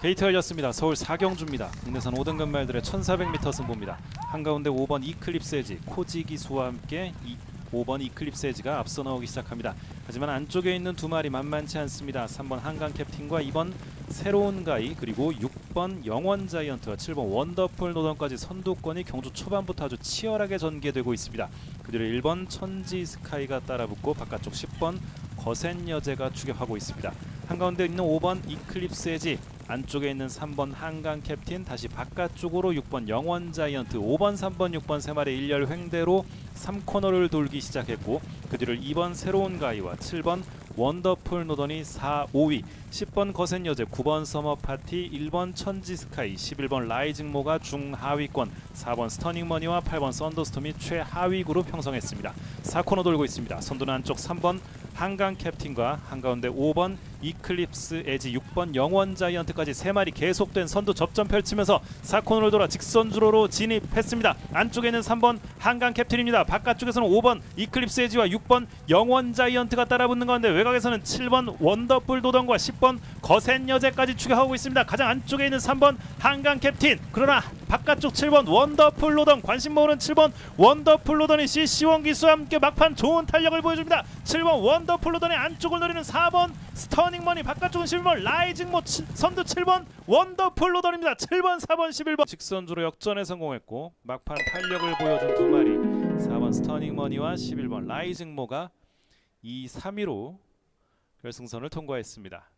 게이트 열렸습니다. 서울 사경주입니다. 국내산 5등급 말들의 1400m 승부입니다. 한가운데 5번 이클립스 에지 코지 기수와 함께 이 5번 이클립스 에지가 앞서 나오기 시작합니다. 하지만 안쪽에 있는 두 마리 만만치 않습니다. 3번 한강 캡틴과 2번 새로운 가이 그리고 6번 영원 자이언트와 7번 원더풀 노던까지 선두권이 경주 초반부터 아주 치열하게 전개되고 있습니다. 그 뒤를 1번 천지 스카이가 따라붙고 바깥쪽 10번 거센 여제가 추격하고 있습니다. 한가운데 있는 5번 이클립스 에지 안쪽에 있는 3번 한강 캡틴 다시 바깥쪽으로 6번 영원 자이언트 5번 3번 6번 세 마리 일렬 횡대로 3코너를 돌기 시작했고 그 뒤를 2번 새로운 가이와 7번 원더풀 노던이 4, 5위 10번 거센 여제 9번 서머 파티 1번 천지 스카이 11번 라이징 모가 중하위권 4번 스터닝 머니와 8번 썬더스톰이 최하위 그룹 형성했습니다. 4코너 돌고 있습니다. 선두는 안쪽 3번 한강 캡틴과 한가운데 5번 이클립스 에지 6번 영원 자이언트까지 세 마리 계속된 선두 접전 펼치면서 4코너를 돌아 직선주로로 진입했습니다. 안쪽에는 3번 한강 캡틴입니다. 바깥쪽에서는 5번 이클립스 에지와 6번 영원 자이언트가 따라붙는 가운데 외곽에서는 7번 원더풀 도던과 10번 거센 여제까지 추격하고 있습니다. 가장 안쪽에 있는 3번 한강 캡틴 그러나 바깥쪽 7번 원더풀 로던 관심 모으는 7번 원더풀 로던이 CC1 기수와 함께 막판 좋은 탄력을 보여줍니다. 7번 원더풀 로던의 안쪽을 노리는 4번 스터닝 머니 바깥쪽은 11번 라이징 모 치- 선두 7번 원더풀 로던입니다. 7번 4번 11번 직선주로 역전에 성공했고 막판 탄력을 보여준 두 마리 4번 스터닝 머니와 11번 라이징 모가 2, 3위로 결승선을 통과했습니다.